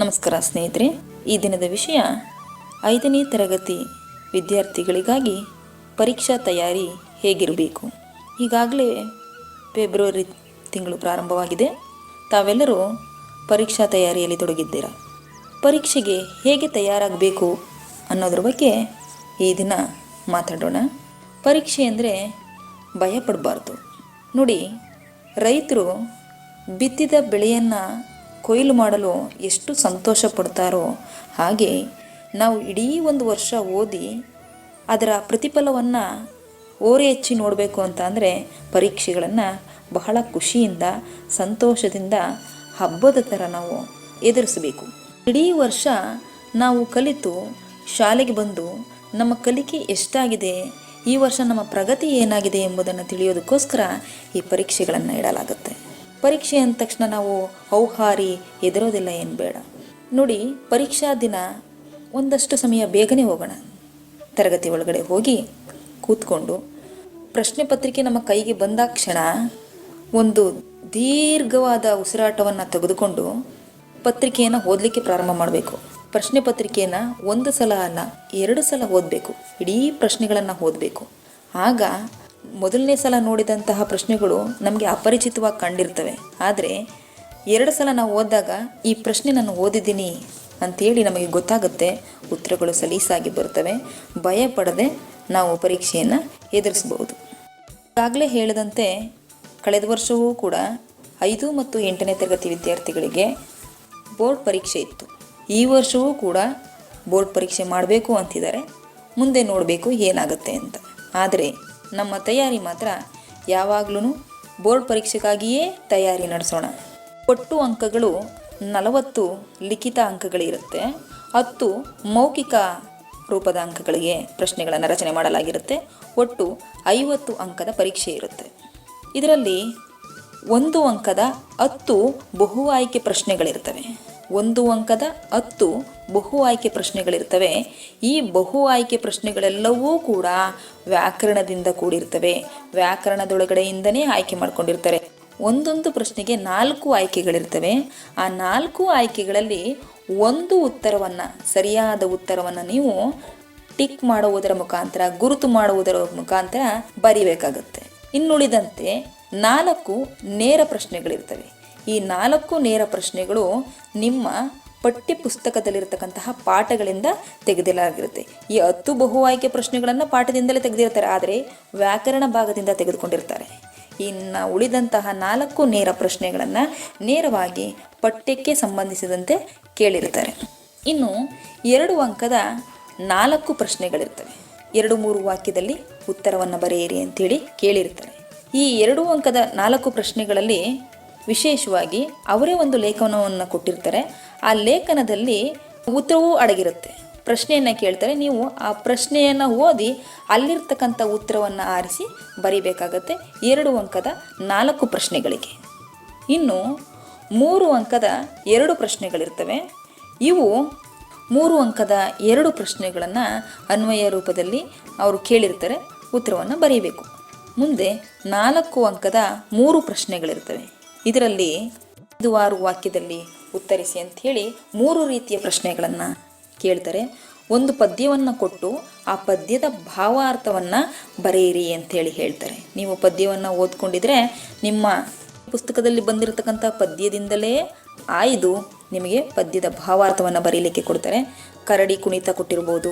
ನಮಸ್ಕಾರ ಸ್ನೇಹಿತರೆ, ಈ ದಿನದ ವಿಷಯ ಐದನೇ ತರಗತಿ ವಿದ್ಯಾರ್ಥಿಗಳಿಗಾಗಿ ಪರೀಕ್ಷಾ ತಯಾರಿ ಹೇಗಿರಬೇಕು? ಈಗಾಗಲೇ ಫೆಬ್ರವರಿ ತಿಂಗಳು ಪ್ರಾರಂಭವಾಗಿದೆ. ತಾವೆಲ್ಲರೂ ಪರೀಕ್ಷಾ ತಯಾರಿಯಲ್ಲಿ ತೊಡಗಿದ್ದೀರಾ? ಪರೀಕ್ಷೆಗೆ ಹೇಗೆ ತಯಾರಾಗಬೇಕು ಅನ್ನೋದ್ರ ಬಗ್ಗೆ ಈ ದಿನ ಮಾತಾಡೋಣ. ಪರೀಕ್ಷೆ ಅಂದರೆ ಭಯಪಡಬಾರ್ದು. ನೋಡಿ, ರೈತರು ಬಿತ್ತಿದ ಬೆಳೆಯನ್ನು ಕೊಯ್ಲು ಮಾಡಲು ಎಷ್ಟು ಸಂತೋಷ ಪಡ್ತಾರೋ ಹಾಗೆ ನಾವು ಇಡೀ ಒಂದು ವರ್ಷ ಓದಿ ಅದರ ಪ್ರತಿಫಲವನ್ನು ಓರೆ ಹೆಚ್ಚಿ ನೋಡಬೇಕು ಅಂತ ಅಂದರೆ ಪರೀಕ್ಷೆಗಳನ್ನು ಬಹಳ ಖುಷಿಯಿಂದ, ಸಂತೋಷದಿಂದ ಹಬ್ಬದ ಥರ ನಾವು ಎದುರಿಸಬೇಕು. ಇಡೀ ವರ್ಷ ನಾವು ಕಲಿತು, ಶಾಲೆಗೆ ಬಂದು ನಮ್ಮ ಕಲಿಕೆ ಎಷ್ಟಾಗಿದೆ, ಈ ವರ್ಷ ನಮ್ಮ ಪ್ರಗತಿ ಏನಾಗಿದೆ ಎಂಬುದನ್ನು ತಿಳಿಯೋದಕ್ಕೋಸ್ಕರ ಈ ಪರೀಕ್ಷೆಗಳನ್ನು ಇಡಲಾಗುತ್ತೆ. ಪರೀಕ್ಷೆ ಅಂದ ತಕ್ಷಣ ನಾವು ಔಹಾರಿ ಎದುರೋದಿಲ್ಲ ಏನು ಬೇಡ. ನೋಡಿ, ಪರೀಕ್ಷಾ ದಿನ ಒಂದಷ್ಟು ಸಮಯ ಬೇಗನೆ ಹೋಗೋಣ. ತರಗತಿ ಒಳಗಡೆ ಹೋಗಿ ಕೂತ್ಕೊಂಡು ಪ್ರಶ್ನೆ ಪತ್ರಿಕೆ ನಮ್ಮ ಕೈಗೆ ಬಂದಾಕ್ಷಣ ಒಂದು ದೀರ್ಘವಾದ ಉಸಿರಾಟವನ್ನು ತೆಗೆದುಕೊಂಡು ಪತ್ರಿಕೆಯನ್ನು ಓದಲಿಕ್ಕೆ ಪ್ರಾರಂಭ ಮಾಡಬೇಕು. ಪ್ರಶ್ನೆ ಪತ್ರಿಕೆಯನ್ನು ಒಂದು ಸಲ ಅಲ್ಲ, ಎರಡು ಸಲ ಓದಬೇಕು. ಇಡೀ ಪ್ರಶ್ನೆಗಳನ್ನು ಓದಬೇಕು. ಆಗ ಮೊದಲನೇ ಸಲ ನೋಡಿದಂತಹ ಪ್ರಶ್ನೆಗಳು ನಮಗೆ ಅಪರಿಚಿತವಾಗಿ ಕಂಡಿರ್ತವೆ. ಆದರೆ ಎರಡು ಸಲ ನಾವು ಓದಿದಾಗ, ಈ ಪ್ರಶ್ನೆ ನಾನು ಓದಿದ್ದೀನಿ ಅಂಥೇಳಿ ನಮಗೆ ಗೊತ್ತಾಗುತ್ತೆ. ಉತ್ತರಗಳು ಸಲೀಸಾಗಿ ಬರ್ತವೆ ಭಯ ಪಡದೆ ನಾವು ಪರೀಕ್ಷೆಯನ್ನು ಎದುರಿಸಬಹುದು. ಈಗಾಗಲೇ ಹೇಳಿದಂತೆ, ಕಳೆದ ವರ್ಷವೂ ಕೂಡ ಐದು ಮತ್ತು ಎಂಟನೇ ತರಗತಿ ವಿದ್ಯಾರ್ಥಿಗಳಿಗೆ ಬೋರ್ಡ್ ಪರೀಕ್ಷೆ ಇತ್ತು. ಈ ವರ್ಷವೂ ಕೂಡ ಬೋರ್ಡ್ ಪರೀಕ್ಷೆ ಮಾಡಬೇಕು ಅಂತಿದ್ದಾರೆ. ಮುಂದೆ ನೋಡಬೇಕು ಏನಾಗುತ್ತೆ ಅಂತ. ಆದರೆ ನಮ್ಮ ತಯಾರಿ ಮಾತ್ರ. ಯಾವಾಗಲೂ ಬೋರ್ಡ್ ಪರೀಕ್ಷೆಗಾಗಿಯೇ ತಯಾರಿ ನಡೆಸೋಣ. ಒಟ್ಟು ಅಂಕಗಳು ನಲವತ್ತು ಲಿಖಿತ ಅಂಕಗಳಿರುತ್ತೆ. ಹತ್ತು ಮೌಖಿಕ ರೂಪದ ಅಂಕಗಳಿಗೆ ಪ್ರಶ್ನೆಗಳನ್ನು ರಚನೆ ಮಾಡಲಾಗಿರುತ್ತೆ. ಒಟ್ಟು ಐವತ್ತು ಅಂಕದ ಪರೀಕ್ಷೆ ಇರುತ್ತೆ. ಇದರಲ್ಲಿ ಒಂದು ಅಂಕದ ಹತ್ತು ಬಹು ಆಯ್ಕೆ ಪ್ರಶ್ನೆಗಳಿರ್ತವೆ. ಒಂದು ಅಂಕದ ಹತ್ತು ಬಹು ಆಯ್ಕೆ ಪ್ರಶ್ನೆಗಳಿರ್ತವೆ. ಈ ಬಹು ಆಯ್ಕೆ ಪ್ರಶ್ನೆಗಳೆಲ್ಲವೂ ಕೂಡ ವ್ಯಾಕರಣದಿಂದ ಕೂಡಿರ್ತವೆ. ವ್ಯಾಕರಣದೊಳಗಡೆಯಿಂದನೇ ಆಯ್ಕೆ ಮಾಡ್ಕೊಂಡಿರ್ತಾರೆ. ಒಂದೊಂದು ಪ್ರಶ್ನೆಗೆ ನಾಲ್ಕು ಆಯ್ಕೆಗಳಿರ್ತವೆ. ಆ ನಾಲ್ಕು ಆಯ್ಕೆಗಳಲ್ಲಿ ಒಂದು ಉತ್ತರವನ್ನು, ಸರಿಯಾದ ಉತ್ತರವನ್ನು ನೀವು ಟಿಕ್ ಮಾಡುವುದರ ಮುಖಾಂತರ, ಗುರುತು ಮಾಡುವುದರ ಮುಖಾಂತರ ಬರಿಬೇಕಾಗುತ್ತೆ. ಇನ್ನುಳಿದಂತೆ ನಾಲ್ಕು ನೇರ ಪ್ರಶ್ನೆಗಳಿರ್ತವೆ. ಈ ನಾಲ್ಕು ನೇರ ಪ್ರಶ್ನೆಗಳು ನಿಮ್ಮ ಪಠ್ಯ ಪುಸ್ತಕದಲ್ಲಿರತಕ್ಕಂತಹ ಪಾಠಗಳಿಂದ ತೆಗೆದಿಲಾಗಿರುತ್ತೆ. ಈ ಹತ್ತು ಬಹು ಆಯ್ಕೆ ಪ್ರಶ್ನೆಗಳನ್ನು ಪಾಠದಿಂದಲೇ ತೆಗೆದಿರ್ತಾರೆ, ಆದರೆ ವ್ಯಾಕರಣ ಭಾಗದಿಂದ ತೆಗೆದುಕೊಂಡಿರ್ತಾರೆ. ಇನ್ನು ಉಳಿದಂತಹ ನಾಲ್ಕು ನೇರ ಪ್ರಶ್ನೆಗಳನ್ನು ನೇರವಾಗಿ ಪಠ್ಯಕ್ಕೆ ಸಂಬಂಧಿಸಿದಂತೆ ಕೇಳಿರ್ತಾರೆ. ಇನ್ನು ಎರಡು ಅಂಕದ ನಾಲ್ಕು ಪ್ರಶ್ನೆಗಳಿರ್ತವೆ. ಎರಡು ಮೂರು ವಾಕ್ಯದಲ್ಲಿ ಉತ್ತರವನ್ನು ಬರೆಯಿರಿ ಅಂತೇಳಿ ಕೇಳಿರ್ತಾರೆ. ಈ ಎರಡು ಅಂಕದ ನಾಲ್ಕು ಪ್ರಶ್ನೆಗಳಲ್ಲಿ ವಿಶೇಷವಾಗಿ ಅವರೇ ಒಂದು ಲೇಖನವನ್ನು ಕೊಟ್ಟಿರ್ತಾರೆ. ಆ ಲೇಖನದಲ್ಲಿ ಉತ್ತರವೂ ಅಡಗಿರುತ್ತೆ. ಪ್ರಶ್ನೆಯನ್ನು ಕೇಳ್ತಾರೆ. ನೀವು ಆ ಪ್ರಶ್ನೆಯನ್ನು ಓದಿ ಅಲ್ಲಿರ್ತಕ್ಕಂಥ ಉತ್ತರವನ್ನು ಆರಿಸಿ ಬರಿಬೇಕಾಗತ್ತೆ. ಎರಡು ಅಂಕದ ನಾಲ್ಕು ಪ್ರಶ್ನೆಗಳಿಗೆ. ಇನ್ನು ಮೂರು ಅಂಕದ ಎರಡು ಪ್ರಶ್ನೆಗಳಿರ್ತವೆ. ಇವು ಮೂರು ಅಂಕದ ಎರಡು ಪ್ರಶ್ನೆಗಳನ್ನು ಅನ್ವಯ ರೂಪದಲ್ಲಿ ಅವರು ಕೇಳಿರ್ತಾರೆ. ಉತ್ತರವನ್ನು ಬರೀಬೇಕು. ಮುಂದೆ ನಾಲ್ಕು ಅಂಕದ ಮೂರು ಪ್ರಶ್ನೆಗಳಿರ್ತವೆ. ಇದರಲ್ಲಿ ಐದು ಆರು ವಾಕ್ಯದಲ್ಲಿ ಉತ್ತರಿಸಿ ಅಂತ ಹೇಳಿ ಮೂರು ರೀತಿಯ ಪ್ರಶ್ನೆಗಳನ್ನು ಕೇಳ್ತಾರೆ. ಒಂದು ಪದ್ಯವನ್ನು ಕೊಟ್ಟು ಆ ಪದ್ಯದ ಭಾವಾರ್ಥವನ್ನು ಬರೆಯಿರಿ ಅಂಥೇಳಿ ಹೇಳ್ತಾರೆ. ನೀವು ಪದ್ಯವನ್ನು ಓದ್ಕೊಂಡಿದ್ರೆ ನಿಮ್ಮ ಪುಸ್ತಕದಲ್ಲಿ ಬಂದಿರತಕ್ಕಂಥ ಪದ್ಯದಿಂದಲೇ ಆಯ್ದು ನಿಮಗೆ ಪದ್ಯದ ಭಾವಾರ್ಥವನ್ನು ಬರೀಲಿಕ್ಕೆ ಕೊಡ್ತಾರೆ. ಕರಡಿ ಕುಣಿತ ಕೊಟ್ಟಿರ್ಬೋದು,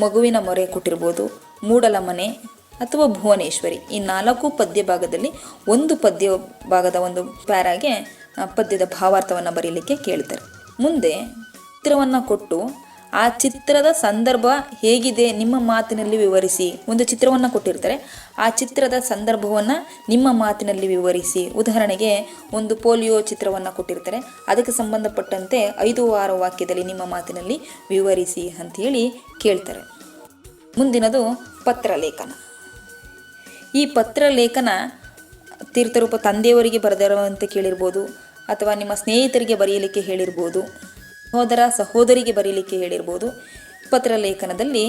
ಮಗುವಿನ ಮೊರೆ ಕೊಟ್ಟಿರ್ಬೋದು, ಮೂಡಲ ಮನೆ ಅಥವಾ ಭುವನೇಶ್ವರಿ. ಈ ನಾಲ್ಕು ಪದ್ಯ ಭಾಗದಲ್ಲಿ ಒಂದು ಪದ್ಯ ಭಾಗದ ಒಂದು ಪ್ಯಾರಾಗೆ ಪದ್ಯದ ಭಾವಾರ್ಥವನ್ನು ಬರೀಲಿಕ್ಕೆ ಕೇಳ್ತಾರೆ. ಮುಂದೆ, ಚಿತ್ರವನ್ನು ಕೊಟ್ಟು, ಆ ಚಿತ್ರದ ಸಂದರ್ಭ ಹೇಗಿದೆ ನಿಮ್ಮ ಮಾತಿನಲ್ಲಿ ವಿವರಿಸಿ. ಒಂದು ಚಿತ್ರವನ್ನು ಕೊಟ್ಟಿರ್ತಾರೆ. ಆ ಚಿತ್ರದ ಸಂದರ್ಭವನ್ನು ನಿಮ್ಮ ಮಾತಿನಲ್ಲಿ ವಿವರಿಸಿ. ಉದಾಹರಣೆಗೆ, ಒಂದು ಪೋಲಿಯೋ ಚಿತ್ರವನ್ನು ಕೊಟ್ಟಿರ್ತಾರೆ. ಅದಕ್ಕೆ ಸಂಬಂಧಪಟ್ಟಂತೆ ಐದು ಆರು ವಾಕ್ಯದಲ್ಲಿ ನಿಮ್ಮ ಮಾತಿನಲ್ಲಿ ವಿವರಿಸಿ ಅಂಥೇಳಿ ಕೇಳ್ತಾರೆ. ಮುಂದಿನದು ಪತ್ರಲೇಖನ. ಈ ಪತ್ರ ಲೇಖನ ತೀರ್ಥರೂಪ ತಂದೆಯವರಿಗೆ ಬರೆದಿರುವಂತೆ ಕೇಳಿರ್ಬೋದು, ಅಥವಾ ನಿಮ್ಮ ಸ್ನೇಹಿತರಿಗೆ ಬರೆಯಲಿಕ್ಕೆ ಹೇಳಿರ್ಬೋದು, ಸಹೋದರ ಸಹೋದರಿಗೆ ಬರೀಲಿಕ್ಕೆ ಹೇಳಿರ್ಬೋದು, ಪತ್ರ ಲೇಖನದಲ್ಲಿ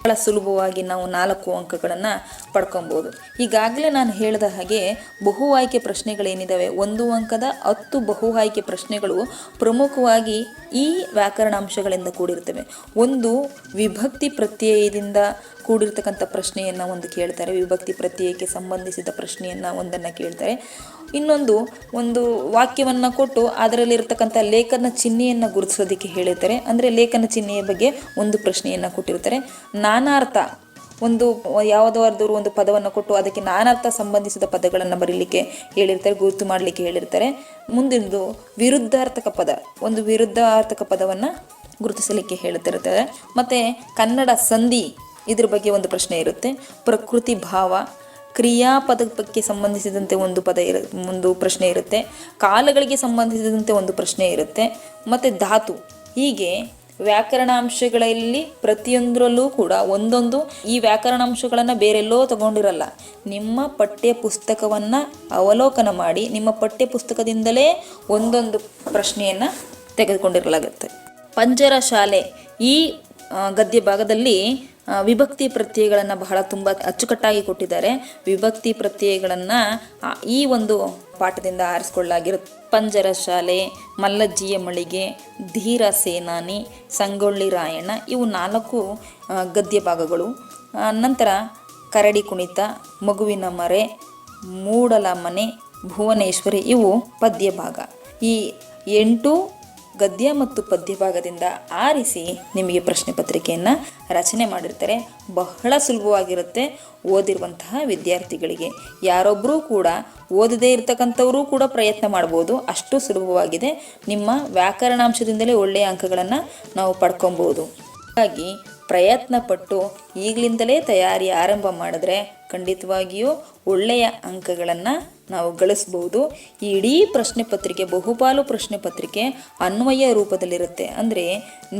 ಬಹಳ ಸುಲಭವಾಗಿ ನಾವು ನಾಲ್ಕು ಅಂಕಗಳನ್ನು ಪಡ್ಕೊಬೋದು. ಈಗಾಗಲೇ ನಾನು ಹೇಳಿದ ಹಾಗೆ ಬಹು ಆಯ್ಕೆ ಪ್ರಶ್ನೆಗಳೇನಿದ್ದಾವೆ ಒಂದು ಅಂಕದ ಹತ್ತು ಬಹು ಆಯ್ಕೆ ಪ್ರಶ್ನೆಗಳು ಪ್ರಮುಖವಾಗಿ ಈ ವ್ಯಾಕರಣಾಂಶಗಳಿಂದ ಕೂಡಿರ್ತವೆ. ಒಂದು ವಿಭಕ್ತಿ ಪ್ರತ್ಯಯದಿಂದ ಕೂಡಿರ್ತಕ್ಕಂಥ ಪ್ರಶ್ನೆಯನ್ನು ಒಂದು ಕೇಳ್ತಾರೆ. ವಿಭಕ್ತಿ ಪ್ರತ್ಯಯಕ್ಕೆ ಸಂಬಂಧಿಸಿದ ಪ್ರಶ್ನೆಯನ್ನು ಒಂದನ್ನು ಕೇಳ್ತಾರೆ. ಇನ್ನೊಂದು ಒಂದು ವಾಕ್ಯವನ್ನು ಕೊಟ್ಟು ಅದರಲ್ಲಿರ್ತಕ್ಕಂಥ ಲೇಖನ ಚಿಹ್ನೆಯನ್ನು ಗುರುತಿಸೋದಕ್ಕೆ ಹೇಳಿರ್ತಾರೆ. ಅಂದರೆ ಲೇಖನ ಚಿಹ್ನೆಯ ಬಗ್ಗೆ ಒಂದು ಪ್ರಶ್ನೆಯನ್ನು ಕೊಟ್ಟಿರ್ತಾರೆ. ನಾನಾರ್ಥ ಒಂದು ಯಾವುದಾದ್ರೂ ಒಂದು ಪದವನ್ನು ಕೊಟ್ಟು ಅದಕ್ಕೆ ನಾನಾರ್ಥ ಸಂಬಂಧಿಸಿದ ಪದಗಳನ್ನು ಬರೀಲಿಕ್ಕೆ ಹೇಳಿರ್ತಾರೆ, ಗುರುತು ಮಾಡಲಿಕ್ಕೆ ಹೇಳಿರ್ತಾರೆ. ಮುಂದಿನದು ವಿರುದ್ಧಾರ್ಥಕ ಪದ, ಒಂದು ವಿರುದ್ಧಾರ್ಥಕ ಪದವನ್ನು ಗುರುತಿಸಲಿಕ್ಕೆ ಹೇಳ್ತಿರ್ತಾರೆ. ಮತ್ತು ಕನ್ನಡ ಸಂಧಿ ಇದ್ರ ಬಗ್ಗೆ ಒಂದು ಪ್ರಶ್ನೆ ಇರುತ್ತೆ. ಪ್ರಕೃತಿ ಭಾವ ಕ್ರಿಯಾಪದಕ್ಕೆ ಸಂಬಂಧಿಸಿದಂತೆ ಒಂದು ಪದ ಇರ, ಒಂದು ಪ್ರಶ್ನೆ ಇರುತ್ತೆ. ಕಾಲಗಳಿಗೆ ಸಂಬಂಧಿಸಿದಂತೆ ಒಂದು ಪ್ರಶ್ನೆ ಇರುತ್ತೆ. ಮತ್ತು ಧಾತು. ಹೀಗೆ ವ್ಯಾಕರಣಾಂಶಗಳಲ್ಲಿ ಪ್ರತಿಯೊಂದರಲ್ಲೂ ಕೂಡ ಒಂದೊಂದು ಈ ವ್ಯಾಕರಣಾಂಶಗಳನ್ನು ಬೇರೆಲ್ಲೋ ತಗೊಂಡಿರಲ್ಲ. ನಿಮ್ಮ ಪಠ್ಯ ಪುಸ್ತಕವನ್ನು ಅವಲೋಕನ ಮಾಡಿ ನಿಮ್ಮ ಪಠ್ಯ ಪುಸ್ತಕದಿಂದಲೇ ಒಂದೊಂದು ಪ್ರಶ್ನೆಯನ್ನು ತೆಗೆದುಕೊಂಡಿರಲಾಗುತ್ತೆ. ಪಂಜರ ಶಾಲೆ ಈ ಗದ್ಯ ಭಾಗದಲ್ಲಿ ವಿಭಕ್ತಿ ಪ್ರತ್ಯಯಗಳನ್ನು ಬಹಳ ತುಂಬ ಅಚ್ಚುಕಟ್ಟಾಗಿ ಕೊಟ್ಟಿದ್ದಾರೆ. ವಿಭಕ್ತಿ ಪ್ರತ್ಯಯಗಳನ್ನು ಈ ಒಂದು ಪಾಠದಿಂದ ಆರಿಸ್ಕೊಳ್ಳಲಾಗಿರುತ್ತೆ ಪಂಜರ ಶಾಲೆ, ಮಲ್ಲಜ್ಜಿಯ ಮಳಿಗೆ, ಧೀರ ಸೇನಾನಿ, ಸಂಗೊಳ್ಳಿ ರಾಯಣ್ಣ, ಇವು ನಾಲ್ಕು ಗದ್ಯ ಭಾಗಗಳು. ನಂತರ ಕರಡಿ ಕುಣಿತ, ಮಗುವಿನ ಮರೆ, ಮೂಡಲ ಮನೆ, ಭುವನೇಶ್ವರಿ, ಇವು ಪದ್ಯ ಭಾಗ ಈ ಎಂಟು ಗದ್ಯ ಮತ್ತು ಪದ್ಯ ಭಾಗದಿಂದ ಆರಿಸಿ ನಿಮಗೆ ಪ್ರಶ್ನೆ ಪತ್ರಿಕೆಯನ್ನು ರಚನೆ ಮಾಡಿರ್ತಾರೆ. ಬಹಳ ಸುಲಭವಾಗಿರುತ್ತೆ ಓದಿರುವಂತಹ ವಿದ್ಯಾರ್ಥಿಗಳಿಗೆ. ಯಾರೊಬ್ಬರೂ ಕೂಡ ಓದದೇ ಇರತಕ್ಕಂಥವರು ಕೂಡ ಪ್ರಯತ್ನ ಮಾಡ್ಬೋದು. ಅಷ್ಟು ಸುಲಭವಾಗಿದೆ. ನಿಮ್ಮ ವ್ಯಾಕರಣಾಂಶದಿಂದಲೇ ಒಳ್ಳೆಯ ಅಂಕಗಳನ್ನು ನಾವು ಪಡ್ಕೊಬೋದು. ಹಾಗಾಗಿ ಪ್ರಯತ್ನ ಪಟ್ಟು ಈಗಲಿಂದಲೇ ತಯಾರಿ ಆರಂಭ ಮಾಡಿದ್ರೆ ಖಂಡಿತವಾಗಿಯೂ ಒಳ್ಳೆಯ ಅಂಕಗಳನ್ನು ನಾವು ಗಳಿಸ್ಬೋದು. ಈ ಇಡೀ ಪ್ರಶ್ನೆ ಪತ್ರಿಕೆ, ಬಹುಪಾಲು ಪ್ರಶ್ನೆ ಪತ್ರಿಕೆ ಅನ್ವಯ ರೂಪದಲ್ಲಿರುತ್ತೆ. ಅಂದರೆ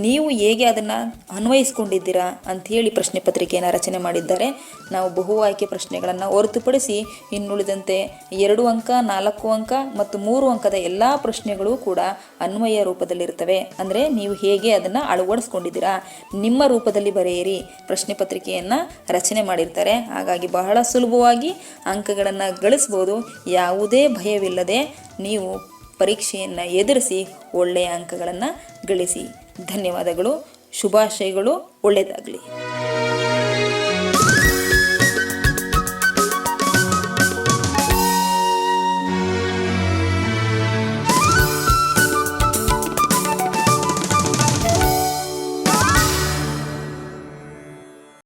ನೀವು ಹೇಗೆ ಅದನ್ನು ಅನ್ವಯಿಸ್ಕೊಂಡಿದ್ದೀರಾ ಅಂಥೇಳಿ ಪ್ರಶ್ನೆ ಪತ್ರಿಕೆಯನ್ನು ರಚನೆ ಮಾಡಿದ್ದಾರೆ. ನಾವು ಬಹು ಆಯ್ಕೆ ಪ್ರಶ್ನೆಗಳನ್ನು ಹೊರತುಪಡಿಸಿ ಇನ್ನುಳಿದಂತೆ ಎರಡು ಅಂಕ, ನಾಲ್ಕು ಅಂಕ ಮತ್ತು ಮೂರು ಅಂಕದ ಎಲ್ಲ ಪ್ರಶ್ನೆಗಳು ಕೂಡ ಅನ್ವಯ ರೂಪದಲ್ಲಿರ್ತವೆ ಅಂದರೆ ನೀವು ಹೇಗೆ ಅದನ್ನು ಅಳವಡಿಸ್ಕೊಂಡಿದ್ದೀರಾ? ನಿಮ್ಮ ರೂಪದಲ್ಲಿ ಬರೆಯಿರಿ. ಪ್ರಶ್ನೆ ಪತ್ರಿಕೆಯನ್ನು ರಚನೆ ಮಾಡಿರ್ತಾರೆ. ಹಾಗಾಗಿ ಬಹಳ ಸುಲಭವಾಗಿ ಅಂಕಗಳನ್ನು ಗಳಿಸ್ಬೋದು. ಯಾವುದೇ ಭಯವಿಲ್ಲದೆ ನೀವು ಪರೀಕ್ಷೆಯನ್ನು ಎದುರಿಸಿ ಒಳ್ಳೆಯ ಅಂಕಗಳನ್ನು ಗಳಿಸಿ. ಧನ್ಯವಾದಗಳು. ಶುಭಾಶಯಗಳು. ಒಳ್ಳೆಯದಾಗಲಿ.